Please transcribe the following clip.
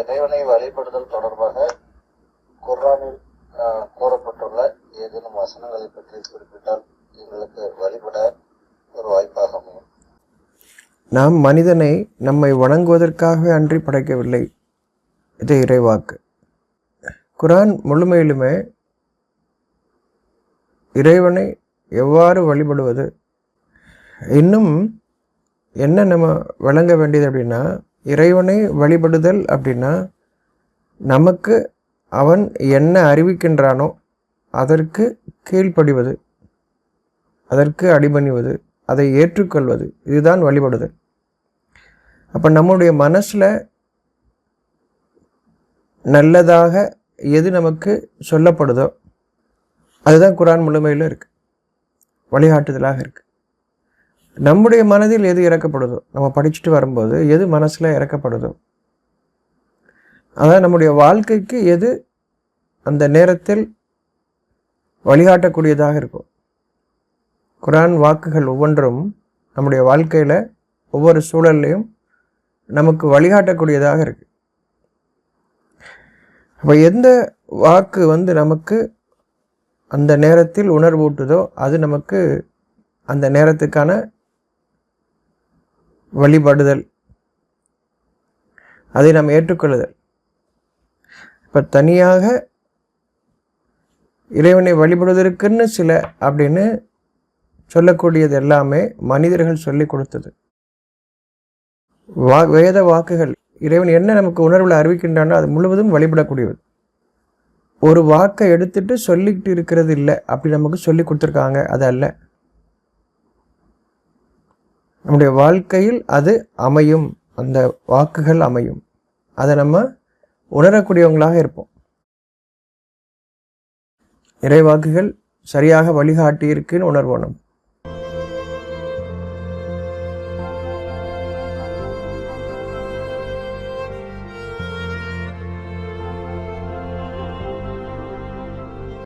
இறைவனை வழிபடுதல் தொடர்பாக குர்ஆனில் கூறப்பட்டுள்ள ஏதேனும் வசனங்களை பற்றி குறிப்பிட்டால் எங்களுக்கு வழிபட ஒரு வாய்ப்பாக அமையும். நாம் மனிதனை நம்மை வணங்குவதற்காகவே அன்றி படைக்கவில்லை. இது இறைவாக்கு. குரான் முழுமையிலுமே இறைவனை எவ்வாறு வழிபடுவது? இன்னும் என்ன நம்ம விளங்க வேண்டியது அப்படின்னா இறைவனை வழிபடுதல் அப்படின்னா நமக்கு அவன் என்ன அறிவிக்கின்றானோ அதற்கு கீழ்ப்படிவது அதற்கு அடிபணிவது அதை ஏற்றுக்கொள்வது இதுதான் வழிபடுதல். அப்போ நம்முடைய மனசில் நல்லதாக எது நமக்கு சொல்லப்படுதோ அதுதான் குரான் முழுமையில் இருக்குது வழிகாட்டுதலாக இருக்குது நம்முடைய மனதில் எது இறக்கப்படுதோ நம்ம படிச்சுட்டு வரும்போது எது மனசில் இறக்கப்படுதோ அதான் நம்முடைய வாழ்க்கைக்கு எது அந்த நேரத்தில் வழிகாட்டக்கூடியதாக இருக்கும். குரான் வாக்குகள் ஒவ்வொன்றும் நம்முடைய வாழ்க்கையில் ஒவ்வொரு சூழல்லையும் நமக்கு வழிகாட்டக்கூடியதாக இருக்கு. அப்போ எந்த வாக்கு வந்து நமக்கு அந்த நேரத்தில் உணர்வூட்டுதோ அது நமக்கு அந்த நேரத்துக்கான வழிபடுதல். அதை நாம் ஏற்றுக்கொள்ளுதல். இப்போ தனியாக இறைவனை வழிபடுவதற்குன்னு சில அப்படின்னு சொல்லக்கூடியது எல்லாமே மனிதர்கள் சொல்லி கொடுத்தது. வா வேத வாக்குகள் இறைவன் என்ன நமக்கு உணர்வில் அறிவிக்கின்றானோ அது முழுவதும் வழிபடக்கூடியது. ஒரு வாக்கை எடுத்துட்டு சொல்லிக்கிட்டு இருக்கிறது இல்லை அப்படி நமக்கு சொல்லி கொடுத்துருக்காங்க அது அல்ல. நம்முடைய வாழ்க்கையில் அது அமையும். அந்த வாக்குகள் அமையும். அதை நம்ம உணரக்கூடியவங்களாக இருப்போம். இறைவாக்குகள் சரியாக வழிகாட்டியிருக்குன்னு உணர்வோம் நம்ம.